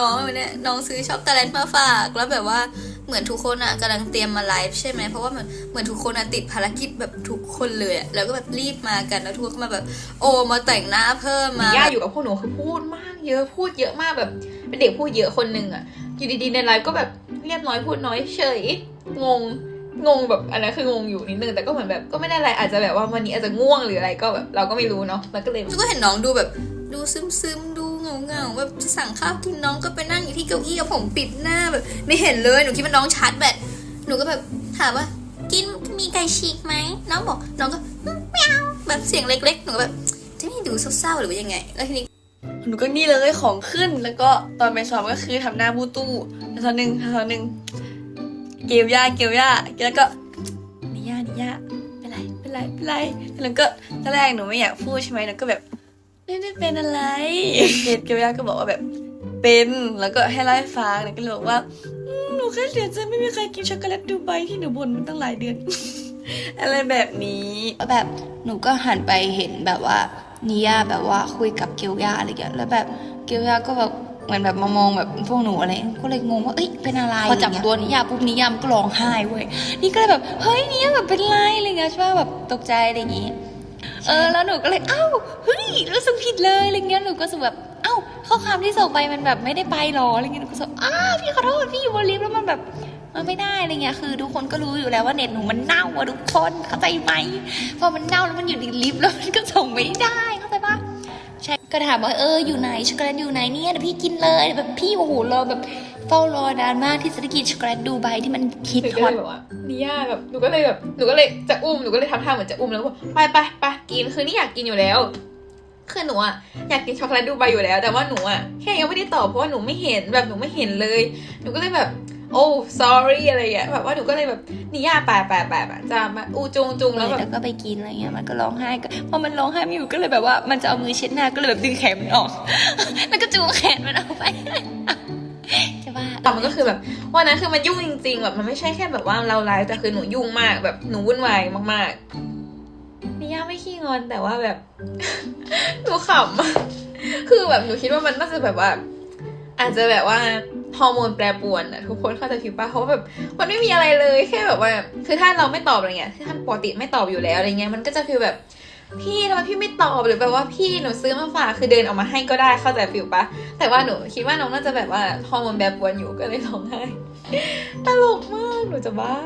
น้องเนี่ยน้องซื้อช็อกโกแลตมาฝาก แล้วแบบว่าเหมือนทุกคนอะกำลังเตรียมมาไลฟ์ใช่ไหมเพราะว่าเหมือนเหมือนทุกคนอะติดภารกิจแบบทุกคนเลยอะแล้วก็แบบรีบมากันแล้วทุกคนก็มาแบบ โอมาแต่งหน้าเพิ่มมาย่าอยู่กับพวกหนูคือพูดมากเยอะพูดเยอะมากแบบ เป็นเด็กพูดเยอะคนหนึ่งอะอยู่ดีๆในไลฟ์ก็แบบเรียบน้อยพูดน้อยเฉยงงงงแบบอันนั้นคืองงอยู่นิดนึงแต่ก็เหมือนแบบก็ไม่ได้อะไรอาจจะแบบว่าวันนี้อาจจะง่วงหรืออะไรก็แบบเราก็ไม่รู้เนาะแล้วก็เลยก็เห็นน้องดูแบบดูซึมซึมๆดู เงาเงาแบบจะสั่งข้าวกินน้องก็ไปนั่งอยู่ที่เก้าอี้กับผมปิดหน้าแบบ ไม่เห็นเลยหนูคิดว่าน้องชาร์จแบตหนูก็แบบถามว่า กินมีไก่ฉีกไหมน้องบอก น้องก็อืมไม่เอาแบบเสียงเล็กๆ หนูก็แบบจะไม่ดูเศร้าๆหรือว่ายังไง แล้วทีนี้หนูก็นี่เลยของขึ้นแล้วก็ตอนไปซ้อมก็คือทำหน้าบูตู้แล้วตอนหนึ่งตอนหนึ่งเกลย่าเกลย่าแล้วก็นี่ย่านี่ย่าเป็นไรเป็นไรเป็นไรแล้วก็ตอนแรกหนูไม่อยากพูดใช่ไหมแล้วก็แบบ ไม่ได้เป็นอะไรเกลเกลย่าก็บอกว่าแบบเป็นแล้วก็ให้เล่าให้ฟังแล้วก็เลยบอกว่าอืมหนูแค่เสียใจไม่มีใครกินช็อกโกแลตดูไบที่หนูบ่นมาตั้งหลายเดือน อะไรแบบนี้แล้วแบบหนูก็หันไปเห็นแบบว่านิยาแบบว่าคุยกับเกียวย่าอะไรอย่างเงี้ยแล้วแบบเกียวย่าก็แบบเหมือนแบบมามองแบบพวกหนูอะไรก็เลยงงว่าเอ้ยเป็นอะไรพอจับตัวนิยาปุ๊บนิยามนก็ร้องไห้เว้ยนี่ก็เลยแบบเฮ้ยนิยาแบบเป็นไรอะไรเงี้ยใช่ป่ะแบบตกใจอะไรอย่างงี้ เออแล้วหนูก็เลยเอ้าเฮ้ยรู้สึกผิดเลยอะไรเงี้ยหนูก็รู้สึกแบบเอ้าข้อความที่ส่งไปมันแบบไม่ได้ไปหรออะไรเงี้ยหนูก็รู้สึกอ้าพี่ขอโทษพี่อยู่บนลิฟต์แล้วมันแบบเออไม่ได้อะไรเงี้ยคือทุกคนก็รู้อยู่แล้วว่าเน็ตหนูมันเน่าอะทุกคนเข้าใจไหมพอมันเน่าแล้วมันอยู่ในลิฟต์แล้วมันก็ส่งไม่ได้เข้าใจปะ ใช่ก็ถามว่าเอออยู่ไหนช็อกโกแลตอยู่ไหนเนี่ยเดี๋ยวพี่กินเลยแบบพี่โอ้โหรอแบบเฝ้ารอนานมากที่จะได้กินช็อกโกแลตดูไบที่มันคิดหนูฮก็อเลตยแบบว่านี่ย่าแบบหนูก็เลยแบบหนูก็เลยจะอุ้มหนูก็เลยทำท่าเหมือนจะอุ้มแล้วก็บอกไปไปไปกินคือนี่อยากกินอยู่แล้วคือหนูอะอยากกินช็อกโกแลตดูไบอยู่แล้ว แต่ว่าหนูอะแค่ยังไม่ได้ตอบเพราะว่าหนูไม่เห็นแบบหนูไม่เห็นเลย หนูก็เลยแบบ โอ้ sorry อะไรอย่างเงี้ยแบบว่าหนูก็เลยแบบนี่ย่าไปไปไปไปจะมาอูจุงจุงแล้วแบบแล้วก็ไปกินอะไรเงี้ยมันก็ร้องไห้ก็พอมันร้องไห้ไม่อยู่ก็เลยแบบว่ามันจะเอามือเช็ดหน้าก็เลยแบบดึงแขนมันออก แล้วก็จูงแขนมันออกไปใช่ปะแต่มันก็คือแบบวันนั้นคือมันยุ่งจริง ๆ แบบมันไม่ใช่แค่แบบว่าเราไลฟ์แต่คือหนูยุ่งมากแบบหนูวุ่นวายมากๆนี่ย่าไม่ขี้งอนแต่ว่าแบบหนูขำอะคือแบบหนูคิดว่ามันน่าจะแบบว่า อาจจะแบบว่าฮอร์โมนแปรปรวนอะทุกคนเข้าใจผิดปะเพราะแบบมันไม่มีอะไรเลยแค่แบบว่า คือถ้าเราไม่ตอบอะไรเงี้ยถ้าปกติไม่ตอบอยู่แล้วอะไรเงี้ยมันก็จะฟีลแบบพี่ทำไมพี่ไม่ตอบหรือแบบว่าพี่หนูซื้อมาฝากคือเดินออกมาให้ก็ได้เข้าใจฟิลปะแต่ว่าหนูคิดว่าน้องน่าจะแบบว่าฮอร์โมนแปรปวนอยู่ก็เลยร้องไห้ตลกมากหนูจะบ้า